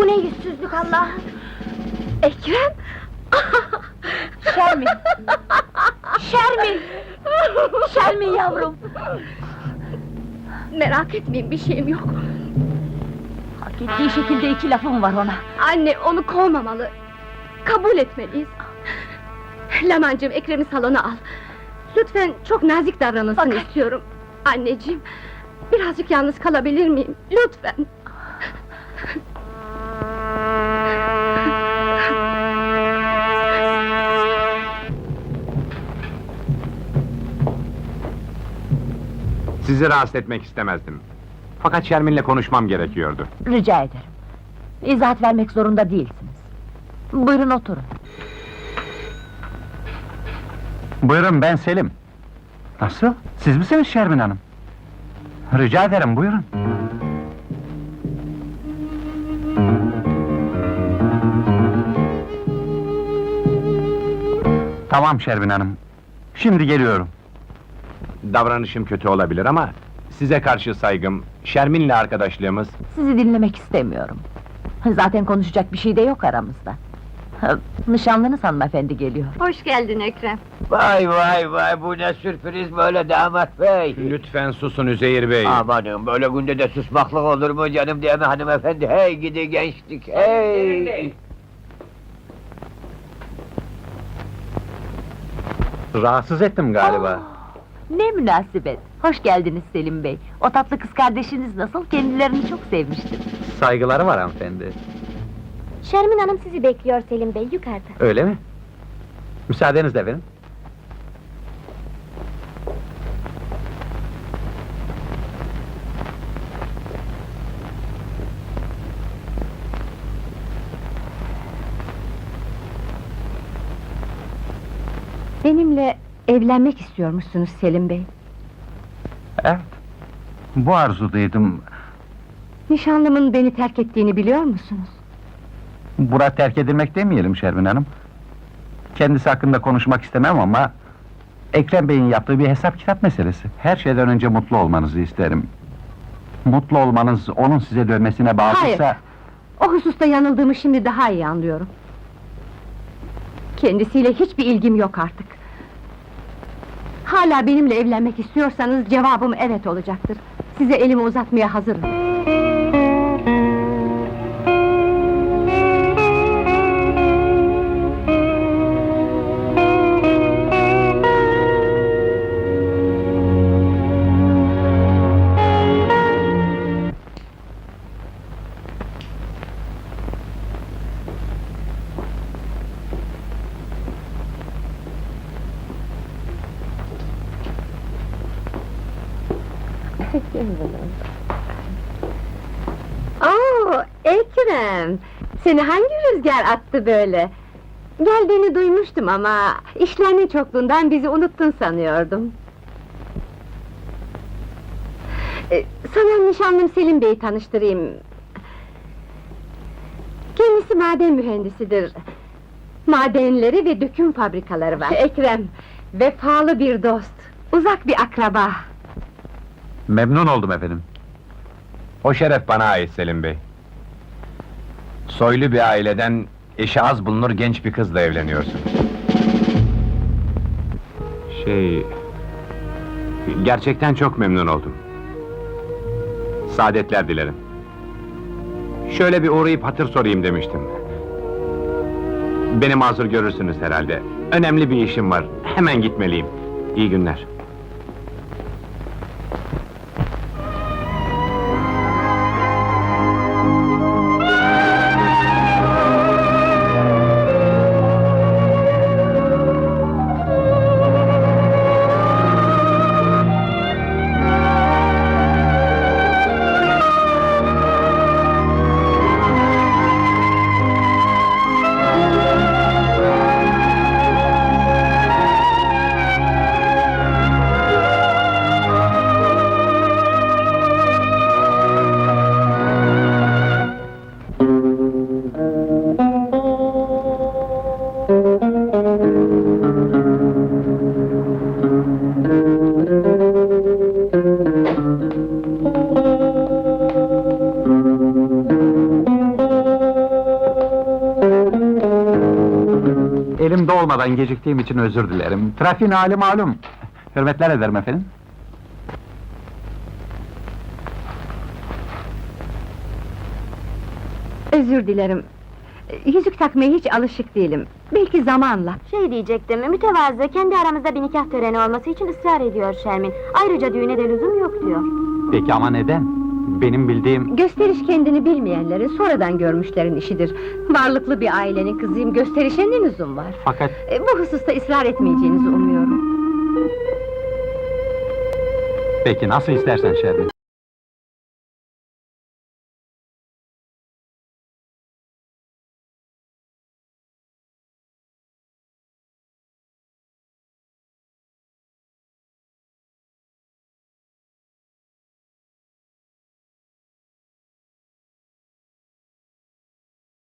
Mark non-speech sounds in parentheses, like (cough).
Bu ne yüzsüzlük Allah'ım! Ekrem! (laughs) Şermin! Şermin! Şermin yavrum! Merak etmeyin bir şeyim yok. Hak ettiği şekilde iki lafım var ona. Anne onu kovmamalı. Kabul etmeliyiz. Lemancığım Ekrem'i salona al. Lütfen çok nazik davranılsın Fakat- istiyorum. Anneciğim, birazcık yalnız kalabilir miyim? Lütfen. Sizi rahatsız etmek istemezdim. Fakat Şermin'le konuşmam gerekiyordu. Rica ederim. İzahat vermek zorunda değilsiniz. Buyurun oturun. Buyurun ben Selim. Nasıl? Siz misiniz Şermin Hanım? Rica ederim buyurun. Tamam Şermin Hanım. Şimdi geliyorum. Davranışım kötü olabilir ama... ...size karşı saygım, Şermin'le arkadaşlığımız... Sizi dinlemek istemiyorum. Zaten konuşacak bir şey de yok aramızda. Nişanlınız hanımefendi geliyor. Hoş geldin Ekrem. Vay vay vay bu ne sürpriz böyle damat bey. Lütfen susun Üzeyir Bey. Amanım böyle günde de susmaklık olur mu canım diye mi hanımefendi? Hey gidi gençlik hey. Rahatsız ettim galiba. Aa, ne münasebet. Hoş geldiniz Selim Bey. O tatlı kız kardeşiniz nasıl? Kendilerini çok sevmiştim. Saygıları var hanımefendi. Şermin Hanım sizi bekliyor Selim Bey yukarıda. Öyle mi? Müsaadenizle verin. Benimle evlenmek istiyormuşsunuz Selim Bey. Evet. Bu arzudaydım. Nişanlımın beni terk ettiğini biliyor musunuz? Bura terk edilmek demeyelim Şermin Hanım. Kendisi hakkında konuşmak istemem ama... Ekrem Bey'in yaptığı bir hesap kitap meselesi. Her şeyden önce mutlu olmanızı isterim. Mutlu olmanız onun size dönmesine bağlıysa... Hayır. O hususta yanıldığımı şimdi daha iyi anlıyorum. Kendisiyle hiçbir ilgim yok artık. Hala benimle evlenmek istiyorsanız cevabım evet olacaktır. Size elimi uzatmaya hazırım. Oo, Ekrem! Seni hangi rüzgar attı böyle? Geldiğini duymuştum ama... ...işlerinin çokluğundan bizi unuttun sanıyordum. Ee, sana nişanlım Selim Bey'i tanıştırayım. Kendisi maden mühendisidir. Madenleri ve döküm fabrikaları var. Ekrem, vefalı bir dost, uzak bir akraba. Memnun oldum efendim. O şeref bana ait Selim Bey. Soylu bir aileden eşi az bulunur genç bir kızla evleniyorsunuz. Şey... Gerçekten çok memnun oldum. Saadetler dilerim. Şöyle bir uğrayıp hatır sorayım demiştim. Beni mazur görürsünüz herhalde. Önemli bir işim var. Hemen gitmeliyim. İyi günler. Olmadan geciktiğim için özür dilerim. Trafiğin hali malum. Hürmetler ederim efendim. Özür dilerim. Yüzük takmaya hiç alışık değilim. Belki zamanla. Şey diyecektim, mütevazı kendi aramızda bir nikah töreni olması için ısrar ediyor Şermin. Ayrıca düğüne de lüzum yok diyor. Peki ama neden? Benim bildiğim... Gösteriş kendini bilmeyenlerin, sonradan görmüşlerin işidir. Varlıklı bir ailenin kızıyım, gösterişe ne lüzum var? Fakat E, Bu hususta ısrar etmeyeceğinizi umuyorum. peki nasıl istersen Şermin.